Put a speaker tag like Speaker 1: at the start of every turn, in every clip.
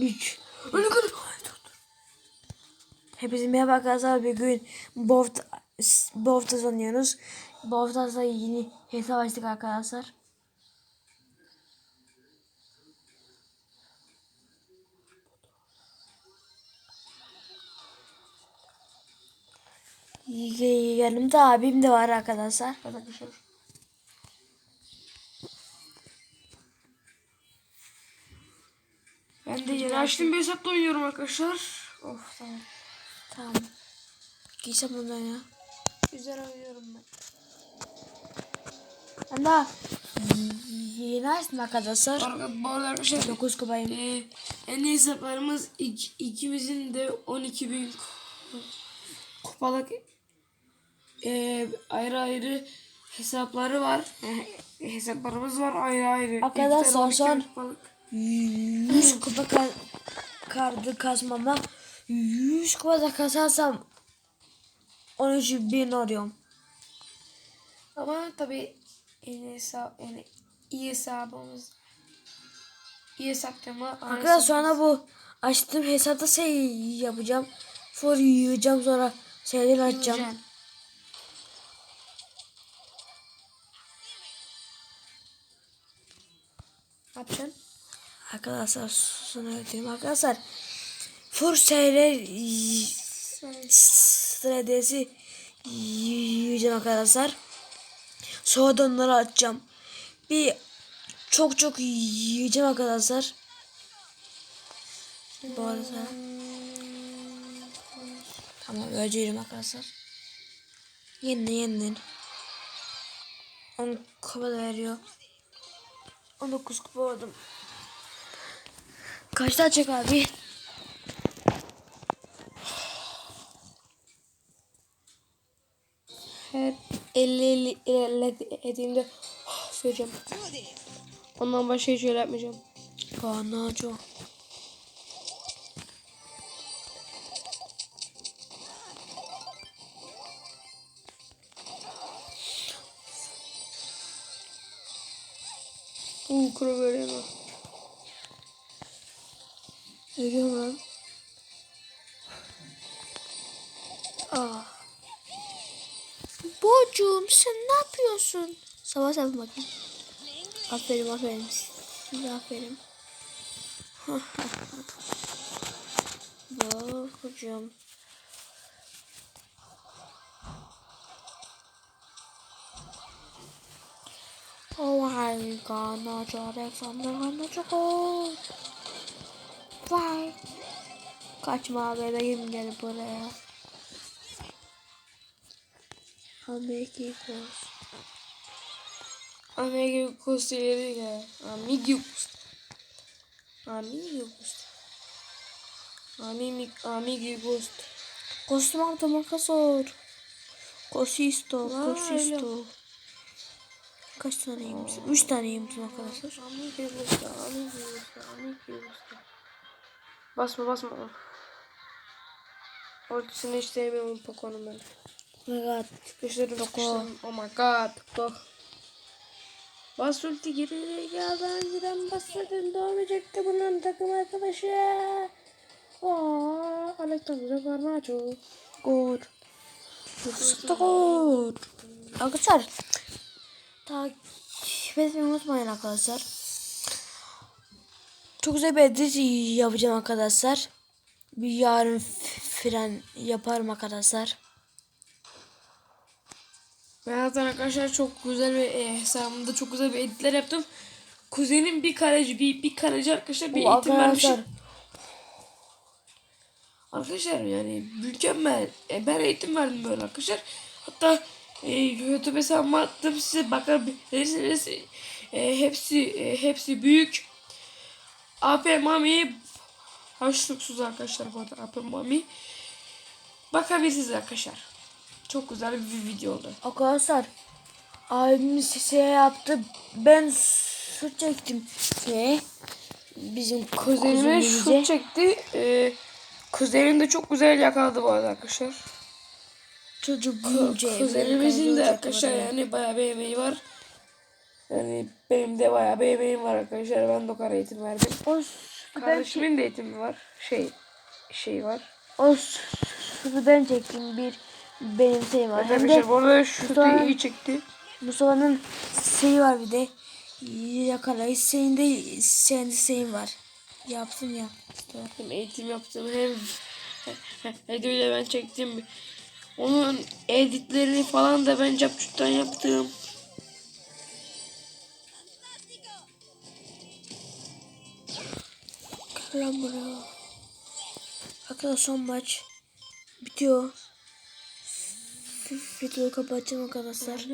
Speaker 1: 3. Öyle kadar. Hepinize merhaba arkadaşlar. Bugün sanıyoruz. Bu hafta da yeni hesap açtık arkadaşlar. Yanımda abim de var arkadaşlar. Arkadaşlar.
Speaker 2: Ben de yeni açtığım bir hesapla oynuyorum arkadaşlar.
Speaker 1: Of tamam. Tamam. Giysem bundan ya. Güzel oynuyorum ben. Ben daha yeni açtım arkadaşlar.
Speaker 2: Arka- Bu arada arkadaşlar
Speaker 1: 9 kubayım.
Speaker 2: e, en iyi hesaplarımız ik, ikimizin de 12 bin kupalık e, ayrı ayrı hesapları var. Hesaplarımız var ayrı ayrı.
Speaker 1: Arkadaşlar,
Speaker 2: İki tane 12 bin
Speaker 1: son-
Speaker 2: kupalık.
Speaker 1: 100 kupa ka- kardı kasmama 100 kupa da kasarsam 13 bin arıyorum.
Speaker 2: Ama tabi en hesap yani iyi hesabımız iyi hesap ama
Speaker 1: Arkadaşlar sonra bu açtığım hesapta şey yapacağım. For yiyeceğim sonra şeyler açacağım.
Speaker 2: Ne yapacaksın?
Speaker 1: Arkadaşlar sonra ödeyeyim arkadaşlar. For şeyler stratejisi yiyeceğim arkadaşlar. Sonra da onları açacağım. Bir çok çok yiyeceğim arkadaşlar. Bu arada. Tamam öleceğim arkadaşlar. Yeniden yeniden. 10 kupa veriyor. 19 kupa oldum. Kaçta açacak abi?
Speaker 2: Her 50 ilerlediğimde söyleyeceğim. Ondan başka hiç öyle yapmayacağım.
Speaker 1: Kanaco.
Speaker 2: Uuu kuru böyle mi?
Speaker 1: Lan. Aa. Bocuğum sen ne yapıyorsun? Sabah sabah bakayım. Aferin aferin. Size aferin. Bocuğum. Oh my god, Nacho Alexander Nacho gol. Vay. Kaçma bebeğim gel buraya. Amigos.
Speaker 2: Amigos ileri gel. Amigos. Amigos. Amigos. Amigos.
Speaker 1: Kostüm aldım arkadaşlar. Kosisto, kosisto. Kaç tane yemişim? Üç tane yemişim arkadaşlar.
Speaker 2: Amigos. Amigos. Amigos. Basma basma. Ultisini hiç sevmiyorum Poco'nun ben.
Speaker 1: Oh my god.
Speaker 2: Sıkıştırdım sıkıştırdım. Oh my god. Poco. Bas ulti geri ya ben önceden bassaydın doğmayacaktı bunun takım arkadaşı. Aa, Alexander Garnacho.
Speaker 1: Gol. Sıktı gol. Arkadaşlar. Takip etmeyi unutmayın arkadaşlar. Çok güzel bir edit yapacağım arkadaşlar. Bir yarın fren yaparım arkadaşlar.
Speaker 2: Ben zaten arkadaşlar çok güzel bir e, hesabımda çok güzel bir editler yaptım. Kuzenim bir kaleci, bir, bir kaleci arkadaşlar bir
Speaker 1: O
Speaker 2: eğitim vermişim.
Speaker 1: arkadaşlar.
Speaker 2: Yani mükemmel. E, ben eğitim verdim böyle arkadaşlar. Hatta e, YouTube hesabıma attım size bakabilirsiniz. E, hepsi e, hepsi büyük. AP Mami Haşluksuz arkadaşlar bu arada AP Mami. Bakabilirsiniz arkadaşlar. Çok güzel bir video oldu.
Speaker 1: Arkadaşlar abimiz şey yaptı. Ben su çektim şey bizim
Speaker 2: Kuzenime şut çekti. E, kuzenim de çok güzel yakaladı bu arada arkadaşlar.
Speaker 1: Çocuk
Speaker 2: Kuzenimizin de arkadaşlar yani bayağı bir emeği var. Yani benim de bayağı bir emeğim var arkadaşlar. Ben dokara eğitim verdim.
Speaker 1: O
Speaker 2: Kardeşimin de eğitimi var. Şey şey var.
Speaker 1: O s- şutu ben çektim bir benim şeyim var. Hem de
Speaker 2: bu arada şutu iyi çekti.
Speaker 1: Mustafa'nın şeyi var bir de. Yakalayış senin de senin şeyin var. Yapsın ya.
Speaker 2: Hem eğitim yaptım hem da ben çektim. Onun editlerini falan da ben capcuttan yaptım.
Speaker 1: Lan buraya. Arkadaşlar son maç bitiyor. Videoyu kapatacağım arkadaşlar.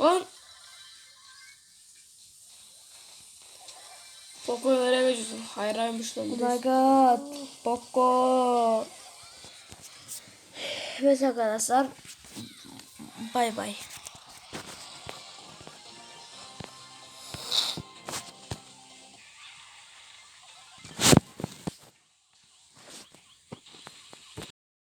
Speaker 2: Lan. Poco nereye kaçıyorsun? Hayraymış lan.
Speaker 1: Oh my god. Poco. Evet arkadaşlar. Bay bay.